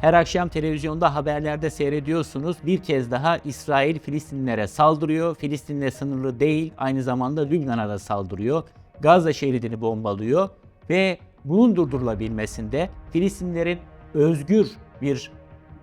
Her akşam televizyonda haberlerde seyrediyorsunuz. Bir kez daha İsrail Filistinlilere saldırıyor. Filistin'le sınırlı değil, aynı zamanda Lübnan'a da saldırıyor. Gazze şeridini bombalıyor ve bunun durdurulabilmesinde, Filistinlerin özgür bir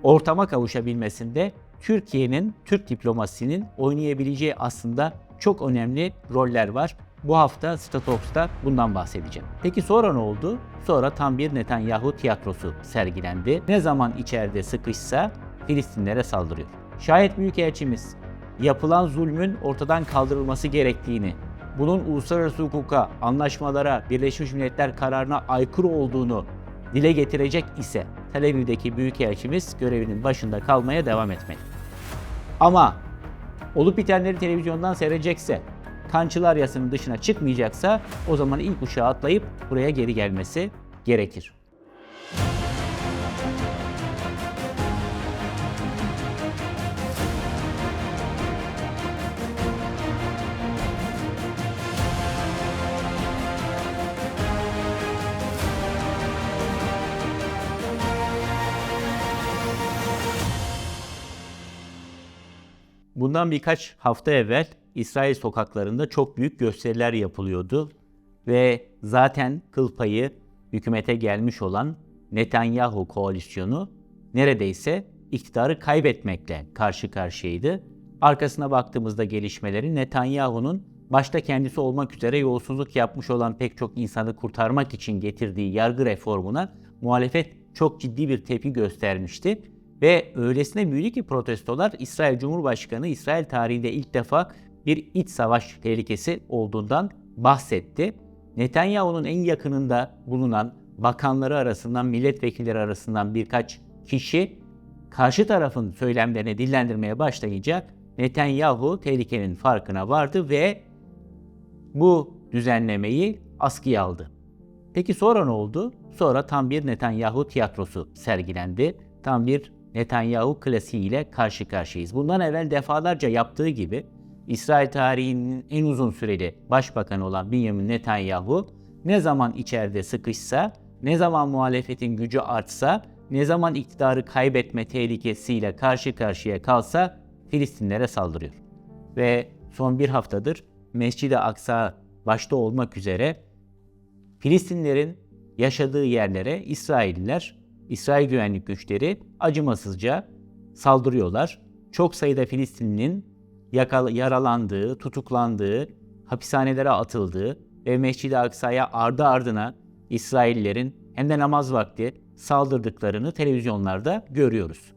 ortama kavuşabilmesinde Türkiye'nin, Türk diplomasisinin oynayabileceği aslında çok önemli roller var. Bu hafta Statops'ta bundan bahsedeceğim. Peki sonra ne oldu? Sonra tam bir Netanyahu tiyatrosu sergilendi. Ne zaman içeride sıkışsa Filistinlere saldırıyor. Şayet Büyükelçimiz yapılan zulmün ortadan kaldırılması gerektiğini, bunun uluslararası hukuka, anlaşmalara, Birleşmiş Milletler kararına aykırı olduğunu dile getirecek ise Tel Aviv'deki Büyükelçimiz görevinin başında kalmaya devam etmeli. Ama olup bitenleri televizyondan seyredecekse, Kançılar yasının dışına çıkmayacaksa o zaman ilk uçağa atlayıp buraya geri gelmesi gerekir. Bundan birkaç hafta evvel İsrail sokaklarında çok büyük gösteriler yapılıyordu ve zaten kıl payı hükümete gelmiş olan Netanyahu koalisyonu neredeyse iktidarı kaybetmekle karşı karşıyaydı. Arkasına baktığımızda gelişmeleri Netanyahu'nun başta kendisi olmak üzere yolsuzluk yapmış olan pek çok insanı kurtarmak için getirdiği yargı reformuna muhalefet çok ciddi bir tepki göstermişti. Ve öylesine büyüdü ki protestolar İsrail Cumhurbaşkanı İsrail tarihinde ilk defa bir iç savaş tehlikesi olduğundan bahsetti. Netanyahu'nun en yakınında bulunan bakanları arasından, milletvekilleri arasından birkaç kişi karşı tarafın söylemlerini dillendirmeye başlayınca Netanyahu tehlikenin farkına vardı ve bu düzenlemeyi askıya aldı. Peki sonra ne oldu? Sonra tam bir Netanyahu tiyatrosu sergilendi. Tam bir Netanyahu klasiğiyle karşı karşıyayız. Bundan evvel defalarca yaptığı gibi İsrail tarihinin en uzun süreli başbakanı olan Benjamin Netanyahu ne zaman içeride sıkışsa, ne zaman muhalefetin gücü artsa, ne zaman iktidarı kaybetme tehlikesiyle karşı karşıya kalsa Filistinlere saldırıyor. Ve son bir haftadır Mescid-i Aksa başta olmak üzere Filistinlerin yaşadığı yerlere İsrailliler, İsrail güvenlik güçleri acımasızca saldırıyorlar. Çok sayıda Filistinlinin yaralandığı, tutuklandığı, hapishanelere atıldığı ve Mescid-i Aksa'ya ardı ardına İsraillerin hem de namaz vakti saldırdıklarını televizyonlarda görüyoruz.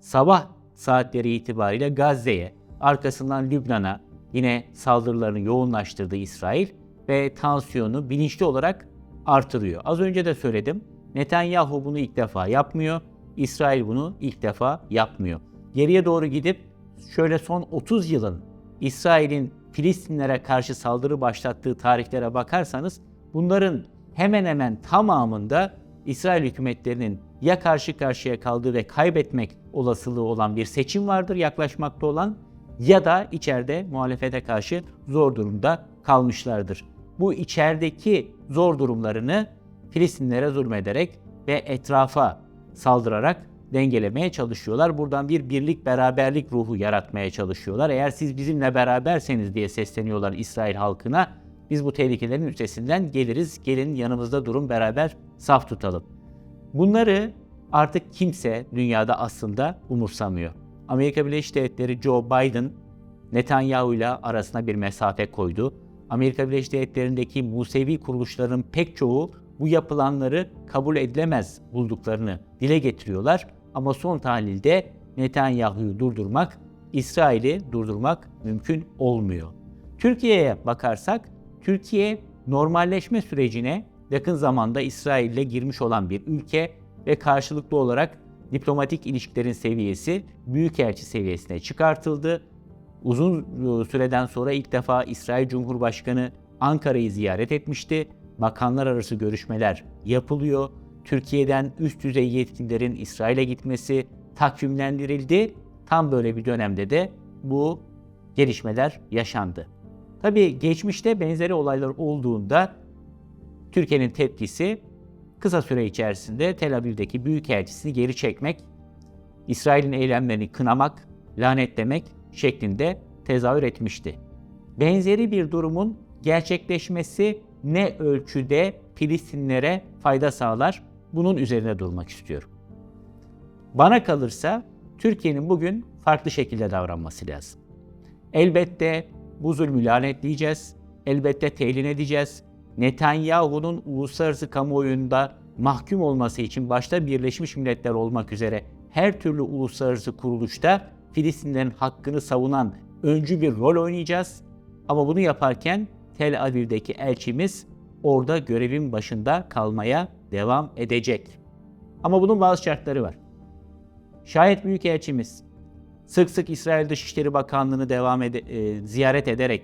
Sabah saatleri itibariyle Gazze'ye, arkasından Lübnan'a yine saldırılarını yoğunlaştırdı İsrail ve tansiyonu bilinçli olarak artırıyor. Az önce de söyledim. Netanyahu bunu ilk defa yapmıyor. İsrail bunu ilk defa yapmıyor. Geriye doğru gidip şöyle son 30 yılın İsrail'in Filistinlere karşı saldırı başlattığı tarihlere bakarsanız bunların hemen hemen tamamında İsrail hükümetlerinin ya karşı karşıya kaldığı ve kaybetmek olasılığı olan bir seçim vardır yaklaşmakta olan ya da içeride muhalefete karşı zor durumda kalmışlardır. Bu içerideki zor durumlarını Filistinlere zulmederek ve etrafa saldırarak dengelemeye çalışıyorlar. Buradan bir birlik beraberlik ruhu yaratmaya çalışıyorlar. Eğer siz bizimle beraberseniz diye sesleniyorlar İsrail halkına. Biz bu tehlikelerin üstesinden geliriz. Gelin yanımızda durun beraber saf tutalım. Bunları artık kimse dünyada aslında umursamıyor. Amerika Birleşik Devletleri Joe Biden Netanyahu ile arasına bir mesafe koydu. Amerika Birleşik Devletleri'ndeki Musevi kuruluşların pek çoğu bu yapılanları kabul edilemez bulduklarını dile getiriyorlar. Ama son tahlilde Netanyahu'yu durdurmak, İsrail'i durdurmak mümkün olmuyor. Türkiye'ye bakarsak, Türkiye normalleşme sürecine yakın zamanda İsrail ile girmiş olan bir ülke ve karşılıklı olarak diplomatik ilişkilerin seviyesi büyükelçi seviyesine çıkartıldı. Uzun süreden sonra ilk defa İsrail Cumhurbaşkanı Ankara'yı ziyaret etmişti. Bakanlar arası görüşmeler yapılıyor. Türkiye'den üst düzey yetkililerin İsrail'e gitmesi takvimlendirildi. Tam böyle bir dönemde de bu gelişmeler yaşandı. Tabii geçmişte benzeri olaylar olduğunda Türkiye'nin tepkisi kısa süre içerisinde Tel Aviv'deki büyükelçisini geri çekmek, İsrail'in eylemlerini kınamak, lanetlemek şeklinde tezahür etmişti. Benzeri bir durumun gerçekleşmesi ne ölçüde Filistinlere fayda sağlar? Bunun üzerine durmak istiyorum. Bana kalırsa Türkiye'nin bugün farklı şekilde davranması lazım. Elbette bu zulmü lanetleyeceğiz. Elbette telin edeceğiz. Netanyahu'nun uluslararası kamuoyunda mahkum olması için başta Birleşmiş Milletler olmak üzere her türlü uluslararası kuruluşta Filistinlerin hakkını savunan öncü bir rol oynayacağız. Ama bunu yaparken Tel Aviv'deki elçimiz orada görevin başında kalmaya devam edecek. Ama bunun bazı şartları var. Şayet Büyükelçimiz sık sık İsrail Dışişleri Bakanlığı'nı devam ede, e, ziyaret ederek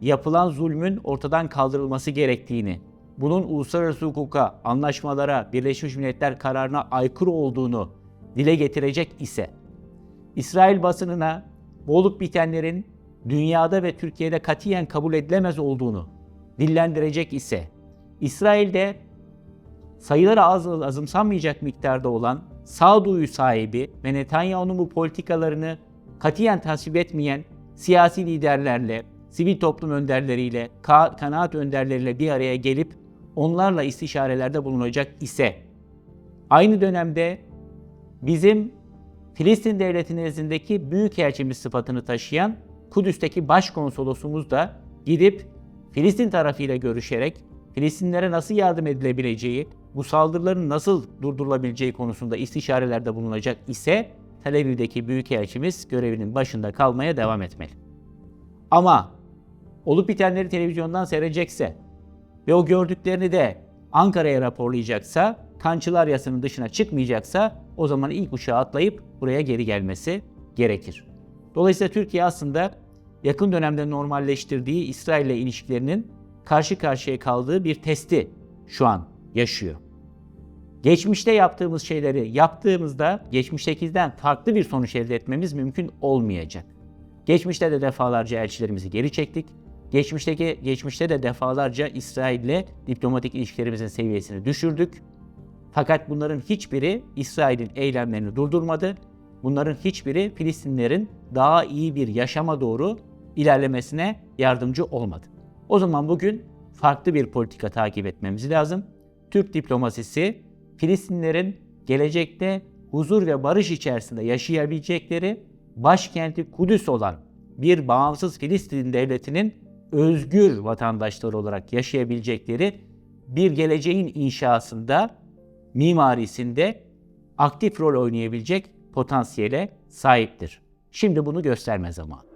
yapılan zulmün ortadan kaldırılması gerektiğini, bunun uluslararası hukuka, anlaşmalara, Birleşmiş Milletler kararına aykırı olduğunu dile getirecek ise, İsrail basınına bu olup bitenlerin dünyada ve Türkiye'de katiyen kabul edilemez olduğunu dillendirecek ise, İsrail'de sayıları az azımsanmayacak miktarda olan sağduyu sahibi ve Netanyahu'nun bu politikalarını katiyen tasvip etmeyen siyasi liderlerle, sivil toplum önderleriyle, ka- kanaat önderleriyle bir araya gelip onlarla istişarelerde bulunacak ise aynı dönemde bizim Filistin devleti nezdindeki büyükelçimiz sıfatını taşıyan Kudüs'teki başkonsolosumuz da gidip Filistin tarafıyla görüşerek Filistinlere nasıl yardım edilebileceği, bu saldırıların nasıl durdurulabileceği konusunda istişarelerde bulunacak ise Tel Aviv'deki büyükelçimiz görevinin başında kalmaya devam etmeli. Ama olup bitenleri televizyondan seyredecekse ve o gördüklerini de Ankara'ya raporlayacaksa, Kançılar Yası'nın dışına çıkmayacaksa o zaman ilk uçağa atlayıp buraya geri gelmesi gerekir. Dolayısıyla Türkiye aslında yakın dönemde normalleştirdiği İsrail ile ilişkilerinin karşı karşıya kaldığı bir testi şu an yaşıyor. Geçmişte yaptığımız şeyleri yaptığımızda geçmiştekizden farklı bir sonuç elde etmemiz mümkün olmayacak. Geçmişte de defalarca elçilerimizi geri çektik. Geçmişteki geçmişte de defalarca İsrail ile diplomatik ilişkilerimizin seviyesini düşürdük. Fakat bunların hiçbiri İsrail'in eylemlerini durdurmadı. Bunların hiçbiri Filistinlerin daha iyi bir yaşama doğru ilerlemesine yardımcı olmadı. O zaman bugün farklı bir politika takip etmemiz lazım. Türk diplomasisi Filistinlerin gelecekte huzur ve barış içerisinde yaşayabilecekleri başkenti Kudüs olan bir bağımsız Filistin devletinin özgür vatandaşları olarak yaşayabilecekleri bir geleceğin inşasında, mimarisinde aktif rol oynayabilecek potansiyele sahiptir. Şimdi bunu gösterme zamanı.